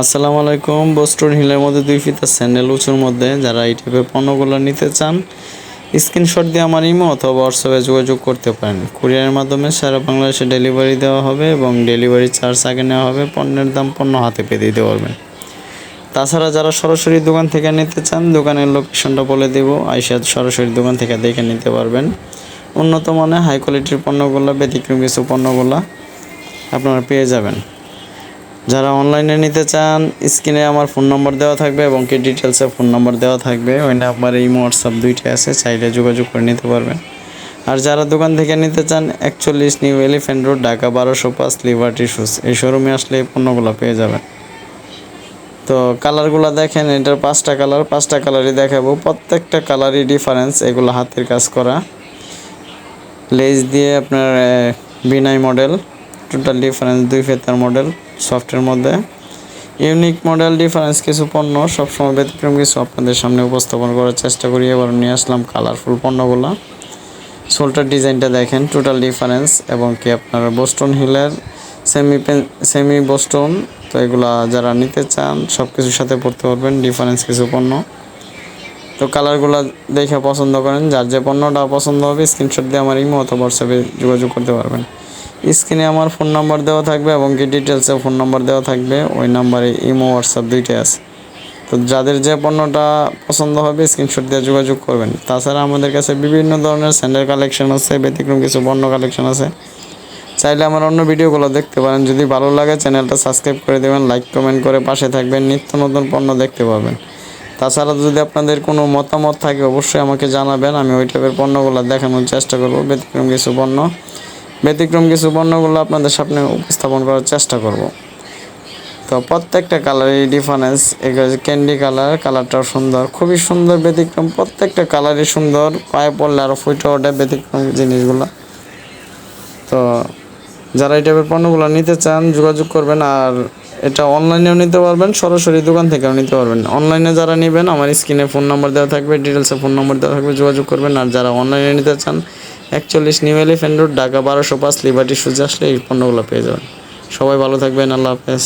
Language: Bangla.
আসসালামু আলাইকুম। বস্টুর হিলের মধ্যে দুই ফিতা স্যান্ডেল উঁচুর মধ্যে যারা এই টাইপের পণ্যগুলো নিতে চান, স্ক্রিনশট দিয়ে আমার ইমো অথবা হোয়াটসঅ্যাপে যোগাযোগ করতে পারেন। কুরিয়ারের মাধ্যমে সারা বাংলাদেশে ডেলিভারি দেওয়া হবে এবং ডেলিভারি চার্জ আগে নেওয়া হবে, পণ্যের দাম পণ্য হাতে পেয়ে দিতে পারবেন। তাছাড়া যারা সরাসরি দোকান থেকে নিতে চান, দোকানের লোকেশনটা বলে দেব। আইসা সরাসরি দোকান থেকে দেখে নিতে পারবেন। উন্নত মানের হাই কোয়ালিটির পণ্যগুলো, ব্যতিক্রম কিছু পণ্যগুলো আপনারা পেয়ে যাবেন। যারা অনলাইনে নিতে চান স্ক্রিনে আমার ফোন নম্বর দেওয়া থাকবে এবং কি ডিটেলসে ফোন নম্বর দেওয়া থাকবে। ওই নাম্বার এই হোয়াটসঅ্যাপ দুইটাই আছে, চাইলে যোগাযোগ করে নিতে পারবেন। আর যারা দোকান থেকে নিতে চান, একচল্লিশ নিউ এলিফ্যান্ট রোড, ঢাকা বারোশো পাঁচ, লিবার্টি শুজ এই শোরুমে আসলে এই পণ্যগুলো পেয়ে যাবেন। তো কালারগুলো দেখেন, এটার পাঁচটা কালার পাঁচটা কালারই দেখাবো। প্রত্যেকটা কালারই ডিফারেন্স এগুলো হাতের কাজ করা। লেজ দিয়ে আপনার বিনাই মডেল টোটাল ডিফারেন্স দুই ফেতার মডেল সফটের মধ্যে। ইউনিক মডেল, ডিফারেন্স কিছু পণ্য, সবসময় ব্যতিক্রম কিছু আপনাদের সামনে উপস্থাপন করার চেষ্টা করি। এবার নিয়ে আসলাম কালারফুল পণ্যগুলো। সোলটার ডিজাইনটা দেখেন টোটাল ডিফারেন্স এবং কি আপনার বোস্টন হিলের সেমি সেমি বোস্টন তো এগুলা যারা নিতে চান সব কিছুর সাথে পড়তে পারবেন ডিফারেন্স কিছু পণ্য। তো কালারগুলো দেখে পছন্দ করেন, যার যে পণ্যটা পছন্দ হবে স্ক্রিনশট দিয়ে আমার ইমো অথবা হোয়াটসঅ্যাপে যোগাযোগ করতে পারবেন। স্ক্রিনে আমার ফোন নাম্বার দেওয়া থাকবে এবং কি ডিটেলসে ফোন নাম্বার দেওয়া থাকবে, ওই নাম্বারে ইমো, হোয়াটসঅ্যাপ দুইটাই আছে। তো যাদের যে পণ্যটা পছন্দ হবে স্ক্রিনশট দিয়ে যোগাযোগ করবেন। তাছাড়া আমাদের কাছে বিভিন্ন ধরনের স্যান্ডেল কালেকশন আছে, ব্যতিক্রম কিছু পণ্য কালেকশন আছে। চাইলে আমার অন্য ভিডিওগুলো দেখতে পারেন। যদি ভালো লাগে, চ্যানেলটা সাবস্ক্রাইব করে দেবেন লাইক কমেন্ট করে পাশে থাকবেন, নিত্য নতুন পণ্য দেখতে পাবেন। তাছাড়া যদি আপনাদের কোনো মতামত থাকে, অবশ্যই আমাকে জানাবেন। আমি ওই টাইপের পণ্যগুলো দেখানোর চেষ্টা করব, ব্যতিক্রম কিছু পণ্য। ব্যতিক্রম কিছু পণ্যগুলো আপনাদের সামনে উপস্থাপন করার চেষ্টা করব। তো প্রত্যেকটা কালারই ডিফারেন্স এগুলো ক্যান্ডি কালার কালারটাও সুন্দর, খুবই সুন্দর ব্যতিক্রম, প্রত্যেকটা কালারই সুন্দর, পায়ে পড়লে আরও ফুটে ওঠে ব্যতিক্রম জিনিসগুলো। তো যারা এই টাইপের পণ্যগুলো নিতে চান, যোগাযোগ করবেন আর এটা অনলাইনেও নিতে পারবেন, সরাসরি দোকান থেকেও নিতে পারবেন। অনলাইনে যারা নেবেন, আমার স্ক্রিনে ফোন নম্বর দেওয়া থাকবে ডিটেলসে ফোন নম্বর দেওয়া থাকবে, যোগাযোগ করবেন। আর যারা অনলাইনে নিতে চান একচল্লিশ নিউ এলিফেন্ট রোড ঢাকা, বারোশো পাঁচ লিবার্টি সুজে আসলে এই পণ্যগুলো পেয়ে যাবেন। সবাই ভালো থাকবেন, আল্লাহ হাফেজ।